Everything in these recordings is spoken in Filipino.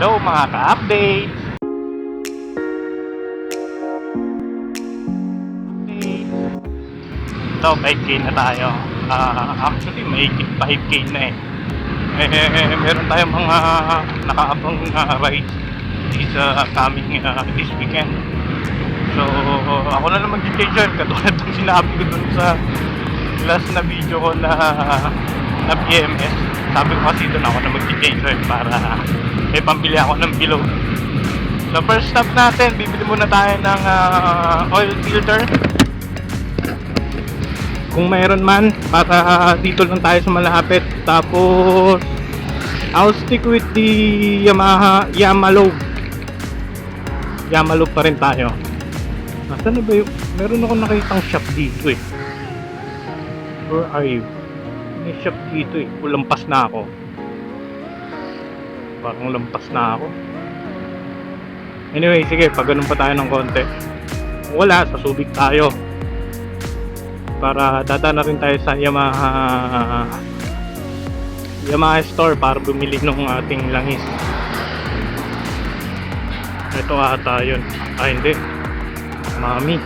Hello mga ka-update! Ito, 5K na tayo. Ah, actually, may 5K na eh. Eh, eh, meron tayong mga nakaabang uh, rides sa coming uh, this weekend. So, ako na lang mag-change katulad ng sinabi ko dun sa last na video ko na na PMS. Sabi ko kasi dun ako na mag-change para may pambili ako ng bilog. So, first stop natin, bibili muna tayo ng ah, oil filter. Kung mayroon man, para dito lang tayo sa malapit. Tapos, I'll stick with the Yamaha Yamalow. Yamalow pa rin tayo. Nasaan na ba yung... Meron ako nakitang shop dito eh. Where are you? May shop dito eh. O, lampas na ako. Parang lampas na ako. Anyway, sige, pag ganun pa tayo ng konti. Wala, sasubik tayo. Para dada na rin tayo sa Yamaha Yamaha store para bumili ng ating langis. Ito ata yun. Ah, hindi. Mami.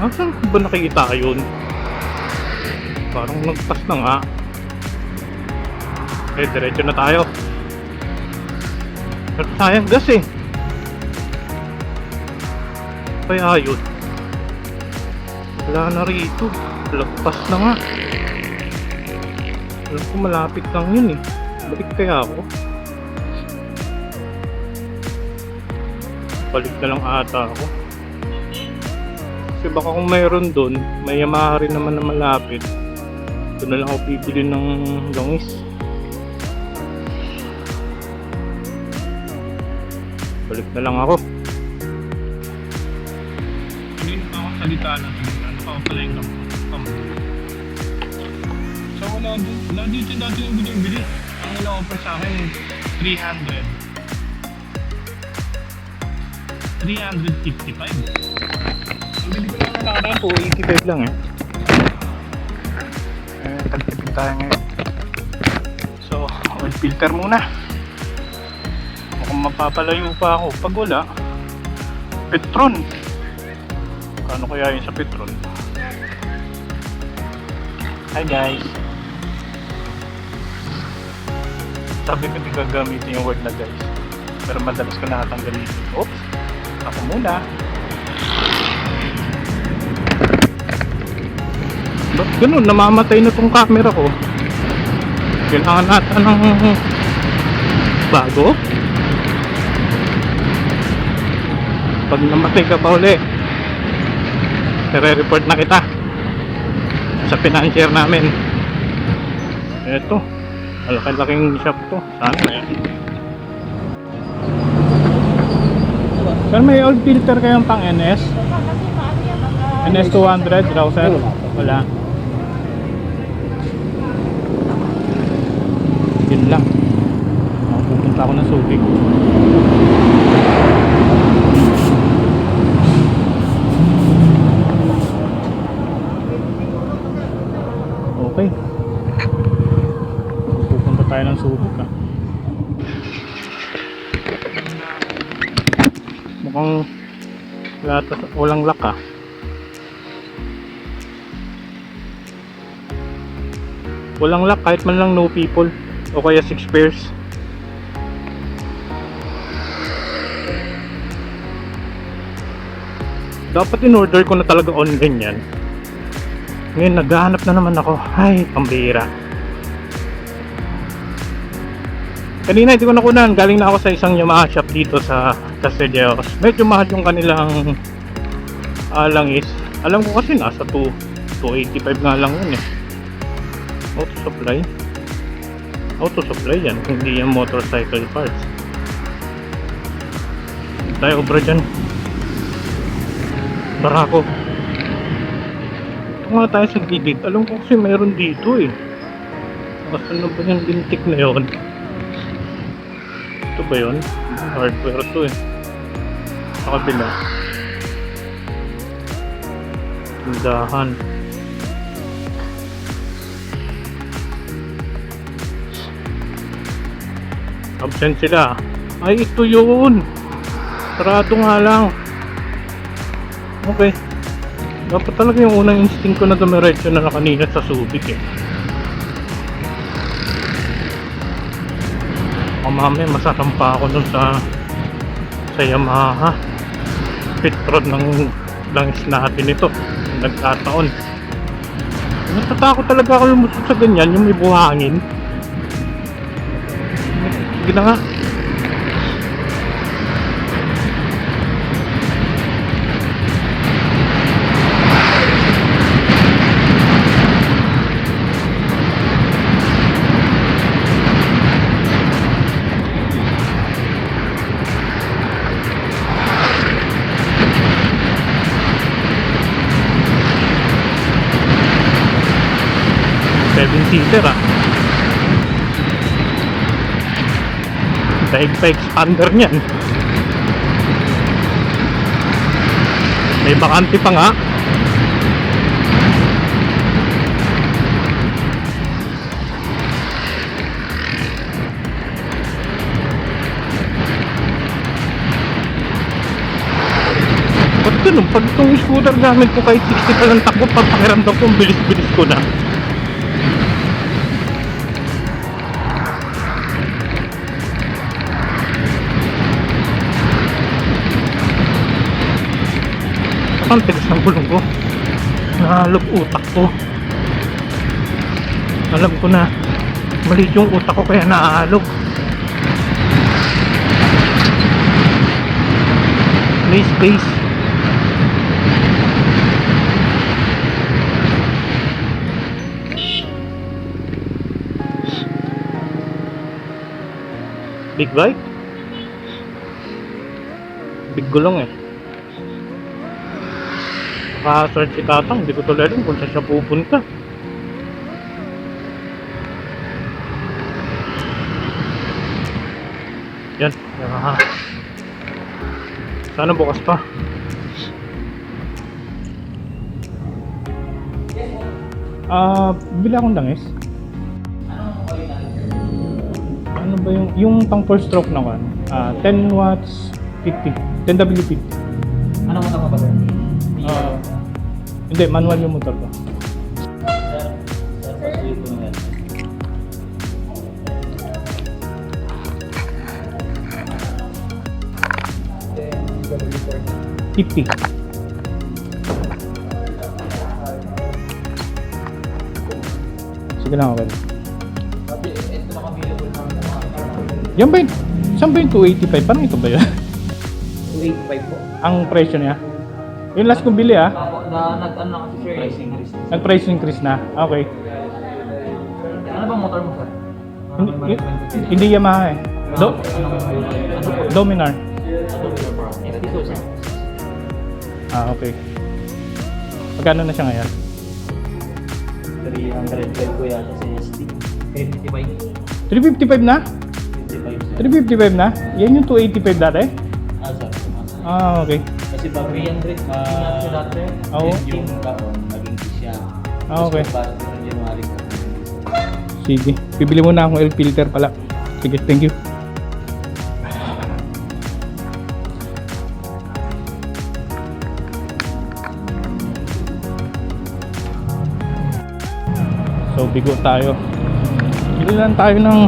Asan ko ba nakikita yun? Parang nagpas na nga. Eh, diretso na tayo. Pero sayang gas eh. Kaya yun. Wala na rito. Lagpas na nga. Alam ko malapit lang yun eh. Balik kaya ako. Balik na lang ata ako. Kasi baka kung mayroon doon, may Yamaha rin naman na malapit. Doon na lang ako bibili ng langis. Balik na lang ako. Hindi na ako salita ng ano pa pala yung So wala, din- wala dito dati yung binibili. Ang ina-offer sa akin 300. 355. Ang bili ko lang na nakaraan po, 85 lang eh. Eh, tagtipid tayo ngayon. So, oil filter muna. Mukhang mapapalayo pa ako. Pag wala, Petron. Kano kaya yun sa Petron? Hi guys. Sabi ko di gagamitin yung word na guys. Pero madalas ko nakatanggalin. Oops. Ako muna. Ba't ganun? Namamatay na tong camera ko. Kailangan natin ng bago. Pag namatay ka pa uli, nire-report na kita sa financier namin. Eto, malaki-laking shop to. Sana yan. Sir, may old filter kayong pang NS? NS 200 raw, sir? Wala. Yun lang. Pupunta ako ng Subic. Okay. Pupunta tayo ng Subic ah. Mukhang wala ta- walang lock ah. Walang lock kahit man lang no people o kaya 6 pairs. Dapat in order ko na talaga online yan. Ngayon naghahanap na naman ako. Ay, pambira. Kanina hindi ko nakunan, galing na ako sa isang Yamaha shop dito sa Castellanos. Medyo mahal yung kanilang uh, langis. Alam ko kasi nasa 2, 285 nga lang yun eh. Auto supply. Auto supply yan, hindi yan motorcycle parts. Tayo obra dyan. Barako. Ito nga tayo sa gilid. Alam ko kasi mayroon dito eh. Basta Kasunod ba yung bintik na yun? 2 ba yun? Or Route 2 eh. Sa kabila. Tindahan. Absent sila. Ay, ito yun! Sarado nga lang. Okay. Dapat talaga yung unang instinct ko na dumiretso na, na kanina sa Subic eh. O mami, masasampa ako dun sa sa Yamaha. Petron ng langis natin ito. Nagkataon. Natatakot talaga ako lumusot sa ganyan, yung may buhangin. Sige na nga. Seater ah. Daig pa expander niyan. May bakante pa nga. Ganun? Pag itong scooter gamit ko kahit 60 pa lang takbo, papakiramdam ko, ang bilis-bilis ko na. Ng gulong ko. Nahalog utak ko. Alam ko na. Mali yung utak ko kaya nahalog. May space. Big bike? Big gulong eh. Naka-search si Tatang, hindi ko tuloy alam kung saan siya pupunta. Yan, Yamaha. Sana bukas pa. Ah, bili akong langis. Ano ba yung yung pang full stroke na kan? Ah, 10 watts 50. 10W50. Hindi, manual yung motor ko. 50. Sige lang, okay. Yan ba yun? Saan ba yung 285? Parang ito ba yun? 285 po. Ang presyo niya? Yung last kong bili ah. Na, nag, ano na kasi sir, pricing increase. Nag-price increase na. Okay. Ano bang motor mo sir? Hindi, hindi Yamaha eh. Do? Dominar. Po? FD2 sir. Ah, okay. Magkano na siya ngayon? 312 ko yata sa SD. 55. 355 na? 55 sir. 355 na? Yan yung 285 dati? Ah sir. Ah, okay. Kasi ba 300 ah, siya dati? Oo. Yung taon, naging siya. Ah, okay. Para sa January ka. Sige. Bibili muna akong L filter pala. Sige, thank you. So, bigo tayo. Bili lang tayo ng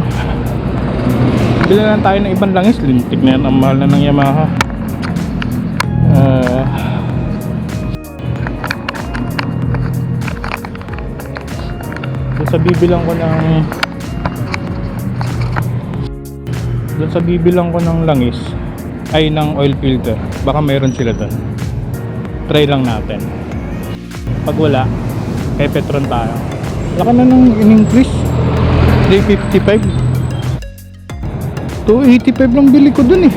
Bili lang tayo ng ibang langis. Lintik na yan. Ang mahal na ng Yamaha. Sa bibilang ko ng Doon sa bibilang ko ng langis ay ng oil filter. Baka meron sila doon. Try lang natin. Pag wala, kay Petron tayo. Laka na ng in-increase. 355. 285 lang bili ko dun eh.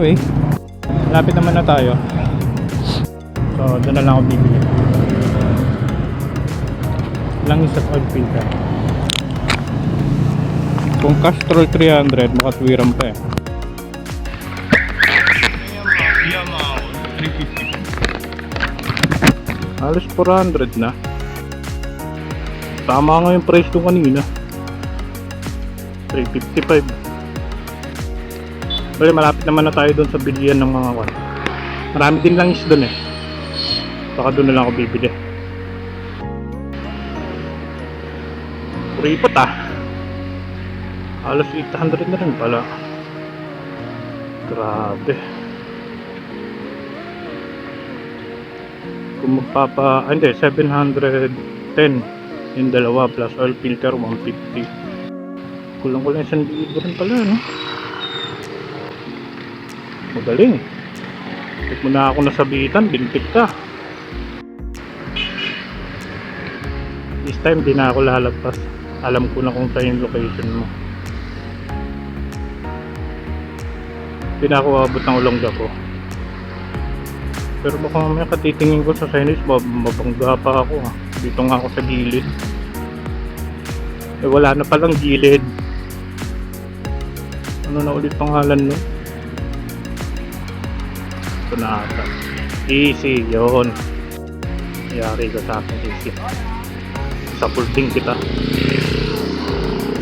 anyway lapit naman na tayo. So doon na lang ako bibili. Langis at oil filter. Kung Castrol 300 makatwiran pa eh. Yamaha 350 halos 400 na. Tama nga yung price ko kanina. 355 Bale, malapit naman na tayo doon sa bilian ng mga kwan. Marami din lang is doon eh. Baka doon na lang ako bibili. Kuripot ah. Halos 800 na rin pala. Grabe. Kung magpapa... Ah, hindi, 710 yung dalawa plus oil filter 150. Kulang kulang isang libo rin pala, no? Magaling. Bakit mo na ako nasabitan, bintik ka. This time, di na ako lalagpas. Alam ko na kung saan yung location mo. Di na ako abot ng ulongga ko. Pero baka mamaya katitingin ko sa Chinese, mab mabangga pa ako ha. Dito nga ako sa gilid. Eh wala na palang gilid. Ano na ulit pangalan nun? Ito na ata. Easy, yon. Yari ka sa akin, easy. Sa pulding kita.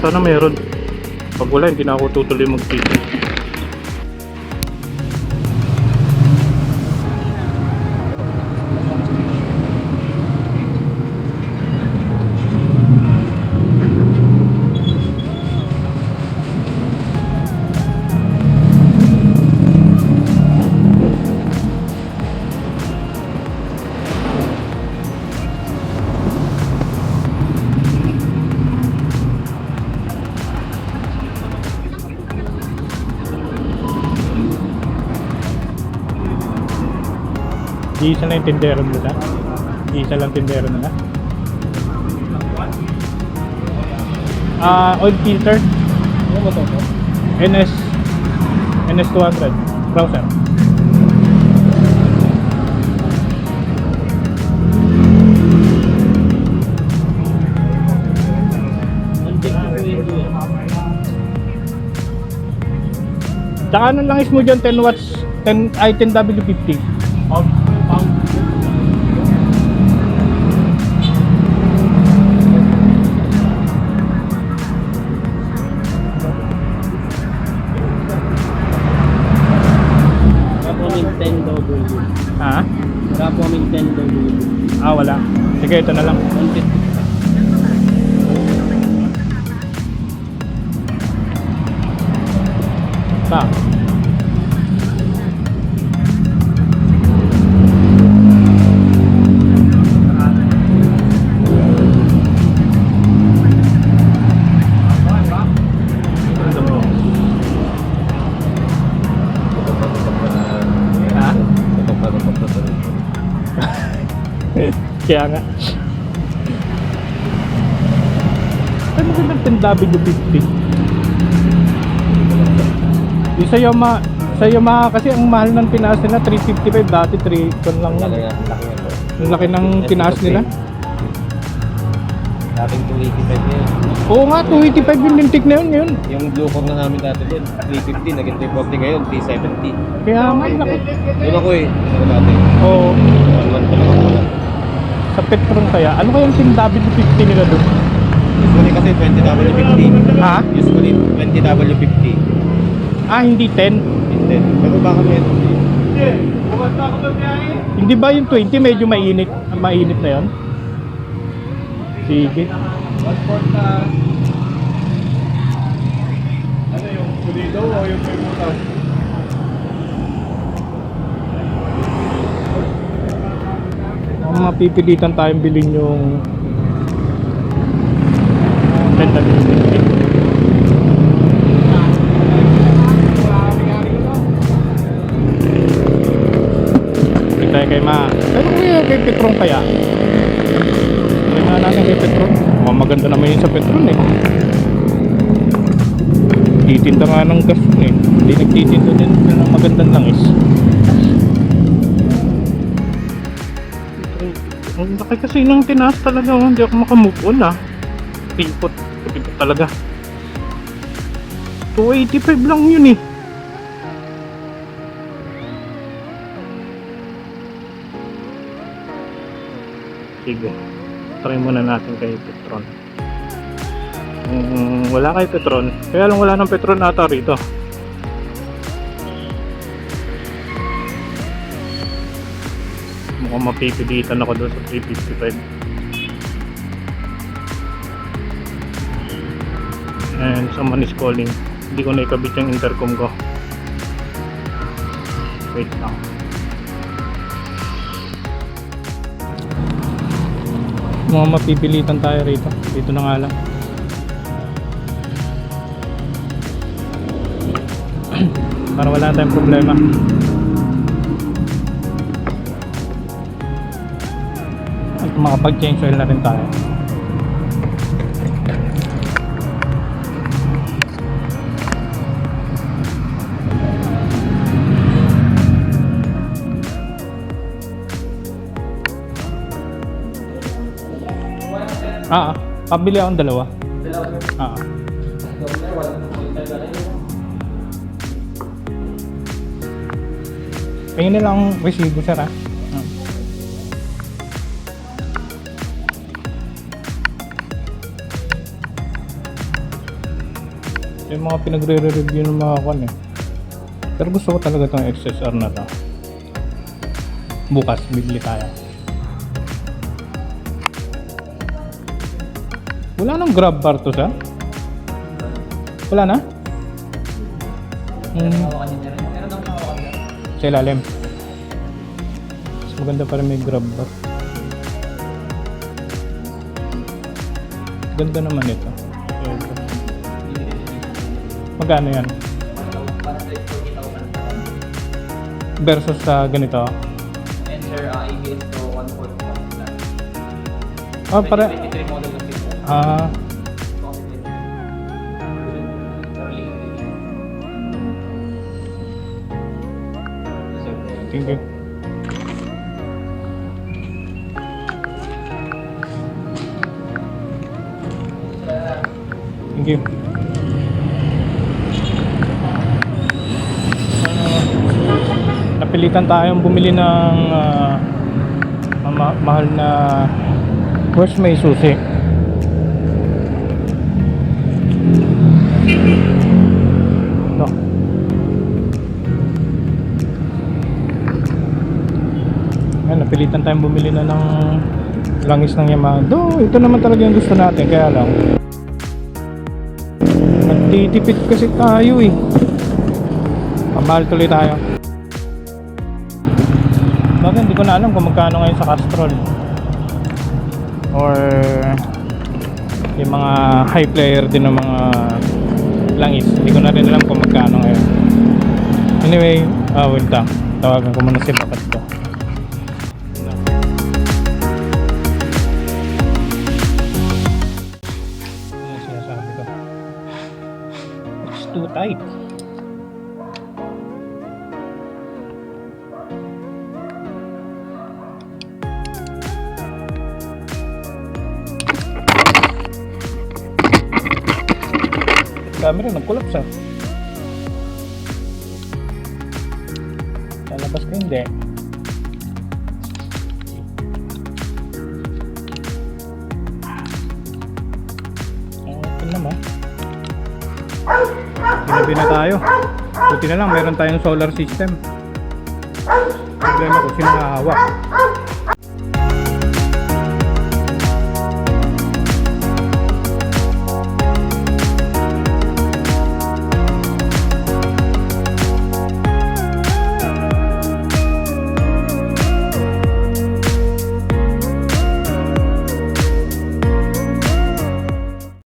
Sana meron. Pag wala, hindi na ako tutuloy mag-TV. Isa lang yung tindero nila. Isa lang tindero nila. Ah, oil filter. Ano ba ito? NS NS 200 browser. Tsaka ano lang is mo dyan 10 watts 10 ay 10 Ha? Wala po kaming 10 double. Ah, wala. Sige, ito na lang. 150. Kaya nga. Ano ba ng 10W50? Yung sa Yamaha, sa Yamaha kasi ang mahal ng tinaas nila 355 dati 3 kon lang yan. Ang laki ng tinaas nila. Dating 285 na yun. Oo nga, 285 yung lintik na yun ngayon. Yung blue core na namin dati din, 350, naging 340 ngayon, 370. Kaya nga, laki. Doon ako eh, ano Oo, 1 pa lang ako lang. Sa Petron kaya. Ano kaya yung 10W50 nila doon? Usually kasi 20W50. Ha? Usually 20W50. Ah, hindi 10. Hindi. Pero baka meron din. Hindi ba yung 20 medyo mainit? Mainit na yon? Sige. Passport na... Ano yung pulido o yung may butas? Mapipilitan tayong bilhin yung Tenta Hindi tayo kay Ma. Pero kaya kay Petron kaya? Kaya nga natin kay Petron. Mukhang maganda naman yun sa Petron eh. Titinda nga ng gas eh. Hindi nagtitinda din ng magandang langis. Laki kasi nang tinaas talaga. oh. Hindi ako makamove on ah. Pilpot. Pilpot talaga. 285 lang yun eh. Sige. Try muna natin kay Petron. Kung wala kay Petron, kaya lang wala ng Petron ata rito. Mukhang mapipilitan ako doon sa 355. And someone is calling. Hindi ko na ikabit yung intercom ko. Wait lang. Mga mapipilitan tayo rito. Dito na nga lang. Para wala tayong problema. Makapag-change oil na rin tayo. Ah, ah. pabili akong dalawa. Ah. ah. Tingin nila ang resibo, sir, ah. Yung mga pinagre-review ng mga kwan eh. Pero gusto ko talaga itong XSR na to. Bukas, bibili tayo. Wala nang grab bar to, sir? Wala na? Hmm. Sa ilalim. Mas maganda pa rin may grab bar. Ganda naman. Ito. Magkano yan? Versus sa ganito. And sir, uh, ABS to 1.1 lang. Ah, para... 2023 model kasi po. Ah, thank you. Thank you. Napilitan tayong bumili ng ah, ma- mahal na Where's may susi? No. Ayan, napilitan tayong bumili na ng langis ng Yamaha. Do, ito naman talaga yung gusto natin, kaya lang. Nagtitipid kasi tayo eh. Pamahal tuloy tayo. Ko na alam kung magkano ngayon sa Castrol. Or yung mga high player din ng mga langis. Hindi ko na rin alam kung magkano ngayon. Anyway, ah wait lang. Tawagan ko muna si Bakat ko. Ano too tight. Camera nag-collapse ah. Lalabas ko hindi. Okay naman. Sinabi na tayo. Buti na lang, meron tayong solar system. Problema ko, sino hahawak?